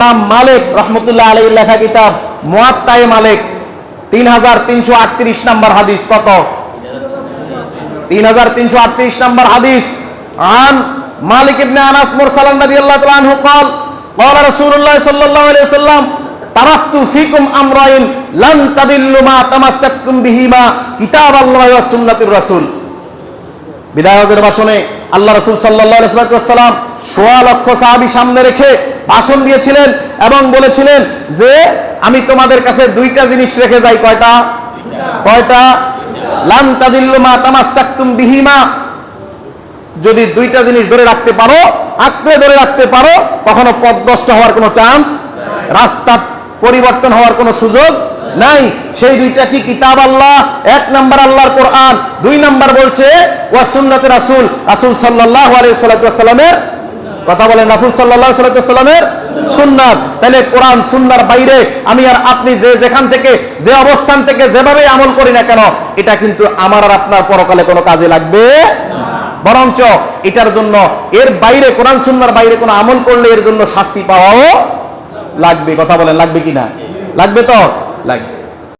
ইমাম মালিক রহমতুল্লাহ আলী লেখা কিতাব মুয়াত্তায়ে মালিক তিন হাজার তিনশো আটত্রিশ নম্বর হাদিস কত তিন হাজার তিনশো আটত্রিশ নম্বর হাদিস আন মালিক ইবনে আনাস মুরসালান রাদিয়াল্লাহু তাআলা আনহু قال قال رسول الله صلى الله عليه وسلم تركت فيكم امرين لن تضلوا ما تمسكتم بهما كتاب الله وسنة الرسول বিদায় হজের ভাষণে আল্লাহ রসুল সাল্লাম সোয়া লক্ষ সাহাবি সামনে রেখে ভাষণ দিয়েছিলেন এবং বলেছিলেন যে, আমি তোমাদের কাছে দুইটা জিনিস রেখে যাই, কয়টা? কয়টা? লাম তাদিল্লুমা তামাসাক্তুম বিহিমা। যদি দুইটা জিনিস ধরে রাখতে পারো, আঁকড়ে ধরে রাখতে পারো, কখনো পথভ্রষ্ট হওয়ার কোনো চান্স রাস্তা পরিবর্তন হওয়ার কোনো সুযোগ নাই। সেই দুইটা কি কিতাব আল্লাহ? এক নাম্বার আল্লাহর কোরআন, দুই নাম্বার বলছে, ওয়া সুন্নাতে রাসূল রাসূল সাল্লাল্লাহু আলাইহি সাল্লামের কথা বলেন রাসূল সাল্লামের সুন্নাত। তাহলে কোরআন সুন্নার বাইরে আমি আর আপনি যে যেখান থেকে, যে অবস্থান থেকে যেভাবে আমল করি না কেন, এটা কিন্তু আমার আর আপনার পরকালে কোনো কাজে লাগবে বরঞ্চ এটার জন্য এর বাইরে, কোরআন সুন্নার বাইরে কোনো আমল করলে এর জন্য শাস্তি পাওয়াও লাগবে। কথা বলেন, লাগবে কিনা লাগবে তো? লাগবে।